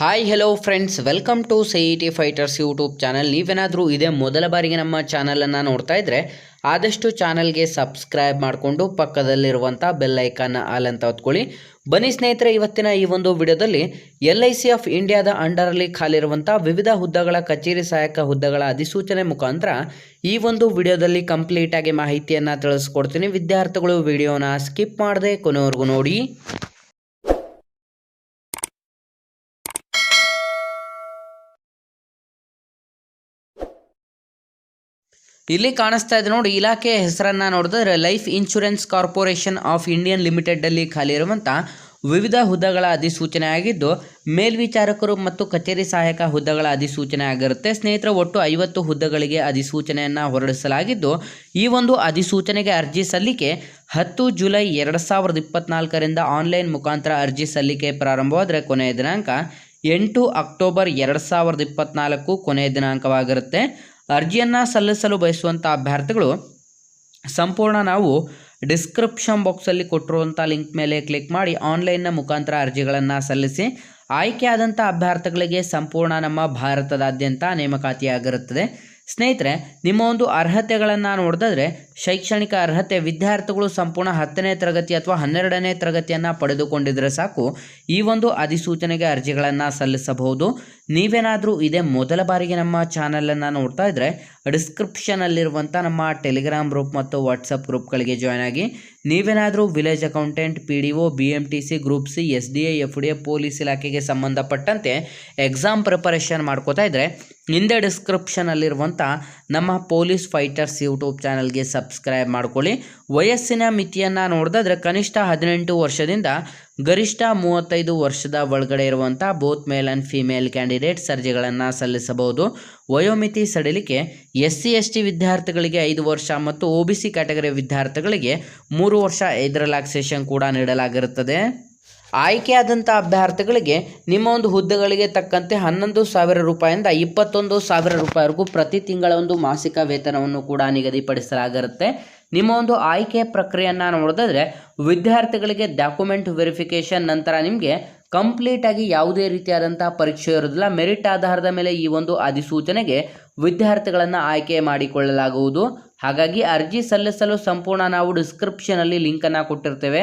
Hi hello friends welcome to C E T fighters YouTube channel ನೀವೇನಾದರೂ ಇದೇ ಮೊದಲ ಬಾರಿಗೆ ನಮ್ಮ ಚಾನಲನ್ನು ನೋಡ್ತಾ ಇದ್ದರೆ ಆದಷ್ಟು ಚಾನಲ್ಗೆ ಸಬ್ಸ್ಕ್ರೈಬ್ ಮಾಡಿಕೊಂಡು ಪಕ್ಕದಲ್ಲಿರುವಂಥ ಬೆಲ್ಲೈಕನ್ನ ಆಲ್ ಅಂತ ಹೊತ್ಕೊಳ್ಳಿ. ಬನ್ನಿ ಸ್ನೇಹಿತರೆ, ಇವತ್ತಿನ ಈ ಒಂದು ವಿಡಿಯೋದಲ್ಲಿ ಎಲ್ ಐ ಸಿ ಆಫ್ ಇಂಡಿಯಾದ ಅಂಡರಲ್ಲಿ ಖಾಲಿರುವಂಥ ವಿವಿಧ ಹುದ್ದೆಗಳ ಕಚೇರಿ ಸಹಾಯಕ ಹುದ್ದೆಗಳ ಅಧಿಸೂಚನೆ ಮುಖಾಂತರ ಈ ಒಂದು ವಿಡಿಯೋದಲ್ಲಿ ಕಂಪ್ಲೀಟಾಗಿ ಮಾಹಿತಿಯನ್ನು ತಿಳಿಸ್ಕೊಡ್ತೀನಿ. ವಿದ್ಯಾರ್ಥಿಗಳು ವಿಡಿಯೋನ ಸ್ಕಿಪ್ ಮಾಡದೆ ಕೊನೆವರೆಗೂ ನೋಡಿ. ಇಲ್ಲಿ ಕಾಣಿಸ್ತಾ ಇದೆ ನೋಡಿ, ಇಲಾಖೆಯ ಹೆಸರನ್ನು ನೋಡಿದ್ರೆ life insurance corporation of Indian ಲಿಮಿಟೆಡಲ್ಲಿ ಖಾಲಿ ಇರುವಂಥ ವಿವಿಧ ಹುದ್ದೆಗಳ ಅಧಿಸೂಚನೆ ಆಗಿದ್ದು, ಮೇಲ್ವಿಚಾರಕರು ಮತ್ತು ಕಚೇರಿ ಸಹಾಯಕ ಹುದ್ದೆಗಳ ಅಧಿಸೂಚನೆ ಆಗಿರುತ್ತೆ. ಸ್ನೇಹಿತರೆ, ಒಟ್ಟು ಐವತ್ತು ಹುದ್ದೆಗಳಿಗೆ ಅಧಿಸೂಚನೆಯನ್ನು ಹೊರಡಿಸಲಾಗಿದ್ದು, ಈ ಒಂದು ಅಧಿಸೂಚನೆಗೆ ಅರ್ಜಿ ಸಲ್ಲಿಕೆ ಹತ್ತು ಜುಲೈ ಎರಡು ಸಾವಿರದ ಇಪ್ಪತ್ನಾಲ್ಕರಿಂದ ಆನ್ಲೈನ್ ಮುಖಾಂತರ ಅರ್ಜಿ ಸಲ್ಲಿಕೆ ಪ್ರಾರಂಭವಾದರೆ ಕೊನೆಯ ದಿನಾಂಕ ಎಂಟು ಅಕ್ಟೋಬರ್ ಎರಡು ಸಾವಿರದ ಇಪ್ಪತ್ನಾಲ್ಕು ಕೊನೆಯ ದಿನಾಂಕವಾಗಿರುತ್ತೆ. ಅರ್ಜಿಯನ್ನು ಸಲ್ಲಿಸಲು ಬಯಸುವಂಥ ಅಭ್ಯರ್ಥಿಗಳು, ಸಂಪೂರ್ಣ ನಾವು ಡಿಸ್ಕ್ರಿಪ್ಷನ್ ಬಾಕ್ಸಲ್ಲಿ ಕೊಟ್ಟಿರುವಂಥ ಲಿಂಕ್ ಮೇಲೆ ಕ್ಲಿಕ್ ಮಾಡಿ ಆನ್ಲೈನ್ನ ಮುಖಾಂತರ ಅರ್ಜಿಗಳನ್ನು ಸಲ್ಲಿಸಿ ಆಯ್ಕೆಯಾದಂಥ ಅಭ್ಯರ್ಥಿಗಳಿಗೆ ಸಂಪೂರ್ಣ ನಮ್ಮ ಭಾರತದಾದ್ಯಂತ ನೇಮಕಾತಿಯಾಗಿರುತ್ತದೆ. ಸ್ನೇಹಿತರೆ, ನಿಮ್ಮ ಒಂದು ಅರ್ಹತೆಗಳನ್ನು ನೋಡಿದ್ರೆ ಶೈಕ್ಷಣಿಕ ಅರ್ಹತೆ ವಿದ್ಯಾರ್ಥಿಗಳು ಸಂಪೂರ್ಣ ಹತ್ತನೇ ತರಗತಿ ಅಥವಾ ಹನ್ನೆರಡನೇ ತರಗತಿಯನ್ನು ಪಡೆದುಕೊಂಡಿದ್ರೆ ಸಾಕು. ಈ ಒಂದು ಅಧಿಸೂಚನೆಗೆ ಅರ್ಜಿಗಳನ್ನು ಸಲ್ಲಿಸಬಹುದು. ನೀವೇನಾದರೂ ಇದೇ ಮೊದಲ ಬಾರಿಗೆ ನಮ್ಮ ಚಾನಲನ್ನು ನೋಡ್ತಾ ಇದ್ದರೆ ಡಿಸ್ಕ್ರಿಪ್ಷನಲ್ಲಿರುವಂಥ ನಮ್ಮ ಟೆಲಿಗ್ರಾಮ್ ಗ್ರೂಪ್ ಮತ್ತು ವಾಟ್ಸಪ್ ಗ್ರೂಪ್ಗಳಿಗೆ ಜಾಯ್ನ್ ಆಗಿ, ನೀವೇನಾದರೂ village accountant, P D O, B M T C, group C, S D A F D A police ಇಲಾಖೆಗೆ ಸಂಬಂಧಪಟ್ಟಂತೆ ಎಕ್ಸಾಮ್ ಪ್ರಿಪರೇಷನ್ ಮಾಡ್ಕೋತಾ ಇದ್ದರೆ ಹಿಂದೆ ಡಿಸ್ಕ್ರಿಪ್ಷನಲ್ಲಿರುವಂಥ ನಮ್ಮ ಪೊಲೀಸ್ ಫೈಟರ್ಸ್ ಯೂಟ್ಯೂಬ್ ಚಾನಲ್ಗೆ ಸಬ್ಸ್ಕ್ರೈಬ್ ಮಾಡ್ಕೊಳ್ಳಿ. ವಯಸ್ಸಿನ ಮಿತಿಯನ್ನು ನೋಡಿದ್ರೆ ಕನಿಷ್ಠ ಹದಿನೆಂಟು ವರ್ಷದಿಂದ ಗರಿಷ್ಠ ಮೂವತ್ತೈದು ವರ್ಷದ ಒಳಗಡೆ ಇರುವಂಥ both male and female candidates ಅರ್ಜಿಗಳನ್ನು ಸಲ್ಲಿಸಬಹುದು. ವಯೋಮಿತಿ ಸಡಿಲಿಕೆ ಎಸ್ ಸಿ ಎಸ್ ಟಿ ವಿದ್ಯಾರ್ಥಿಗಳಿಗೆ ಐದು ವರ್ಷ ಮತ್ತು ಒ ಬಿ ಸಿ ಕ್ಯಾಟಗರಿ ವಿದ್ಯಾರ್ಥಿಗಳಿಗೆ ಮೂರು ವರ್ಷ ಇದರ ರಿಲ್ಯಾಕ್ಸೇಷನ್ ಕೂಡ ನೀಡಲಾಗಿರುತ್ತದೆ. ಆಯ್ಕೆಯಾದಂಥ ಅಭ್ಯರ್ಥಿಗಳಿಗೆ ನಿಮ್ಮ ಒಂದು ಹುದ್ದೆಗಳಿಗೆ ತಕ್ಕಂತೆ ಹನ್ನೊಂದು ಸಾವಿರ ರೂಪಾಯಿಂದ ಇಪ್ಪತ್ತೊಂದು ಸಾವಿರ ರೂಪಾಯಿವರೆಗೂ ಪ್ರತಿ ತಿಂಗಳ ಒಂದು ಮಾಸಿಕ ವೇತನವನ್ನು ಕೂಡ ನಿಗದಿಪಡಿಸಲಾಗಿರುತ್ತೆ. ನಿಮ್ಮ ಒಂದು ಆಯ್ಕೆ ಪ್ರಕ್ರಿಯೆಯನ್ನು ನೋಡಿದ್ರೆ ವಿದ್ಯಾರ್ಥಿಗಳಿಗೆ ಡಾಕ್ಯುಮೆಂಟ್ ವೆರಿಫಿಕೇಷನ್ ನಂತರ ನಿಮಗೆ ಕಂಪ್ಲೀಟಾಗಿ ಯಾವುದೇ ರೀತಿಯಾದಂಥ ಪರೀಕ್ಷೆ ಇರೋದಿಲ್ಲ. ಮೆರಿಟ್ ಆಧಾರದ ಮೇಲೆ ಈ ಒಂದು ಅಧಿಸೂಚನೆಗೆ ವಿದ್ಯಾರ್ಥಿಗಳನ್ನು ಆಯ್ಕೆ ಮಾಡಿಕೊಳ್ಳಲಾಗುವುದು. ಹಾಗಾಗಿ ಅರ್ಜಿ ಸಲ್ಲಿಸಲು ಸಂಪೂರ್ಣ ನಾವು ಡಿಸ್ಕ್ರಿಪ್ಷನಲ್ಲಿ ಲಿಂಕನ್ನು ಕೊಟ್ಟಿರ್ತೇವೆ.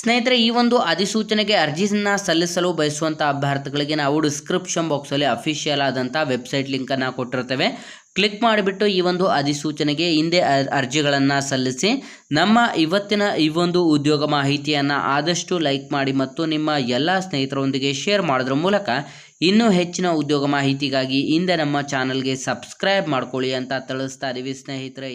ಸ್ನೇಹಿತರೆ, ಈ ಒಂದು ಅಧಿಸೂಚನೆಗೆ ಅರ್ಜಿಯನ್ನು ಸಲ್ಲಿಸಲು ಬಯಸುವಂಥ ಅಭ್ಯರ್ಥಿಗಳಿಗೆ ನಾವು ಡಿಸ್ಕ್ರಿಪ್ಷನ್ ಬಾಕ್ಸಲ್ಲಿ ಅಫಿಷಿಯಲ್ ಆದಂಥ ವೆಬ್ಸೈಟ್ ಲಿಂಕನ್ನು ಕೊಟ್ಟಿರ್ತೇವೆ. ಕ್ಲಿಕ್ ಮಾಡಿಬಿಟ್ಟು ಈ ಒಂದು ಅಧಿಸೂಚನೆಗೆ ಹಿಂದೆ ಅರ್ಜಿಗಳನ್ನು ಸಲ್ಲಿಸಿ. ನಮ್ಮ ಇವತ್ತಿನ ಈ ಒಂದು ಉದ್ಯೋಗ ಮಾಹಿತಿಯನ್ನು ಆದಷ್ಟು ಲೈಕ್ ಮಾಡಿ ಮತ್ತು ನಿಮ್ಮ ಎಲ್ಲ ಸ್ನೇಹಿತರೊಂದಿಗೆ ಶೇರ್ ಮಾಡೋದ್ರ ಮೂಲಕ ಇನ್ನೂ ಹೆಚ್ಚಿನ ಉದ್ಯೋಗ ಮಾಹಿತಿಗಾಗಿ ಹಿಂದೆ ನಮ್ಮ ಚಾನಲ್ಗೆ ಸಬ್ಸ್ಕ್ರೈಬ್ ಮಾಡ್ಕೊಳ್ಳಿ ಅಂತ ತಿಳಿಸ್ತಾ ಇದ್ದೀವಿ ಸ್ನೇಹಿತರೆ.